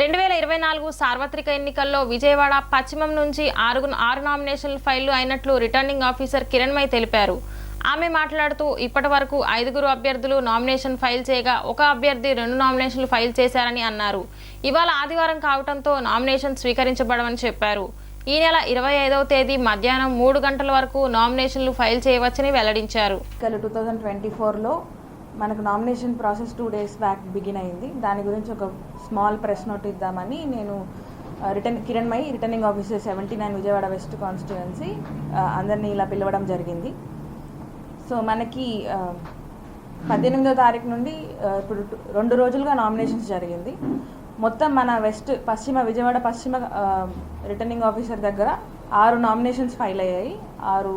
రెండు వేల ఇరవై నాలుగు సార్వత్రిక ఎన్నికల్లో విజయవాడ పశ్చిమం నుంచి ఆరు ఆరు నామినేషన్లు ఫైళ్ళు అయినట్లు రిటర్నింగ్ ఆఫీసర్ కిరణ్మయ్ తెలిపారు. ఆమె మాట్లాడుతూ ఇప్పటి వరకు ఐదుగురు అభ్యర్థులు నామినేషన్ ఫైల్ చేయగా ఒక అభ్యర్థి రెండు నామినేషన్లు ఫైల్ చేశారని అన్నారు. ఇవాళ ఆదివారం కావడంతో నామినేషన్ స్వీకరించబడమని చెప్పారు. ఈ నెల ఇరవై ఐదవ తేదీ మధ్యాహ్నం మూడు గంటల వరకు నామినేషన్లు ఫైల్ చేయవచ్చని వెల్లడించారు. టూ థౌజండ్ ట్వంటీ ఫోర్లో మనకు nomination process two days back begin అయింది. దాని గురించి ఒక స్మాల్ ప్రెస్ నోట్ ఇద్దామని నేను return Kiran my returning officer seventy nine Vijayawada west constituency అందరినీ ఇలా పిలవడం జరిగింది. సో మనకి పద్దెనిమిదో తారీఖు నుండి ఇప్పుడు రెండు రోజులుగా నామినేషన్స్ జరిగింది. మొత్తం మన వెస్ట్ పశ్చిమ విజయవాడ పశ్చిమ రిటర్నింగ్ ఆఫీసర్ దగ్గర ఆరు నామినేషన్స్ ఫైల్ అయ్యాయి. ఆరు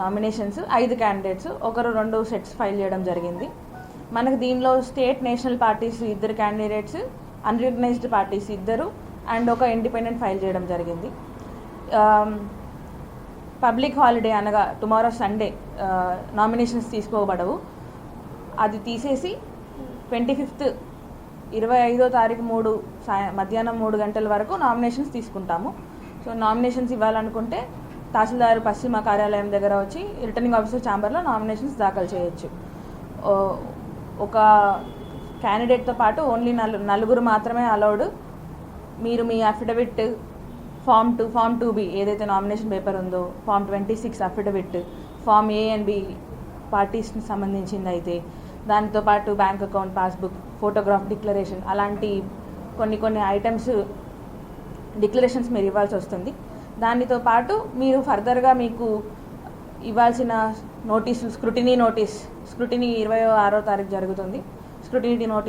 నామినేషన్స్ ఐదు క్యాండిడేట్స్ ఒకరు రెండు సెట్స్ ఫైల్ చేయడం జరిగింది. మనకు దీనిలో స్టేట్ నేషనల్ పార్టీస్ ఇద్దరు క్యాండిడేట్స్ అన్రికగ్నైజ్డ్ పార్టీస్ ఇద్దరు అండ్ ఒక ఇండిపెండెంట్ ఫైల్ చేయడం జరిగింది. Um, పబ్లిక్ హాలిడే అనగా టుమారో సండే నామినేషన్స్ తీసుకోబడవు. అది తీసేసి ట్వంటీ ఫిఫ్త్ ఇరవై ఐదో తారీఖు మూడు సాయ మధ్యాహ్నం మూడు గంటల వరకు నామినేషన్స్ తీసుకుంటాము. సో నామినేషన్స్ ఇవ్వాలనుకుంటే తహసీల్దార్ పశ్చిమ కార్యాలయం దగ్గర వచ్చి రిటర్నింగ్ ఆఫీసర్ ఛాంబర్లో నామినేషన్స్ దాఖలు చేయొచ్చు. ఒక క్యాండిడేట్తో పాటు ఓన్లీ నలు నలుగురు మాత్రమే అలౌడ్. మీరు మీ affidavit form two form two B ఏదైతే నామినేషన్ పేపర్ ఉందో form twenty six affidavit form A and B పార్టీస్కి సంబంధించింది అయితే దానితో పాటు bank account passbook photograph declaration అలాంటి కొన్ని కొన్ని ఐటమ్స్ డిక్లరేషన్స్ మీరు ఇవ్వాల్సి వస్తుంది. దానితో పాటు మీరు ఫర్దర్గా మీకు ఇవ్వాల్సిన నోటీసులు స్క్రూటినీ నోటీస్ స్క్రూటినీ ఇరవై ఆరో తారీఖు జరుగుతుంది. Scrutiny notice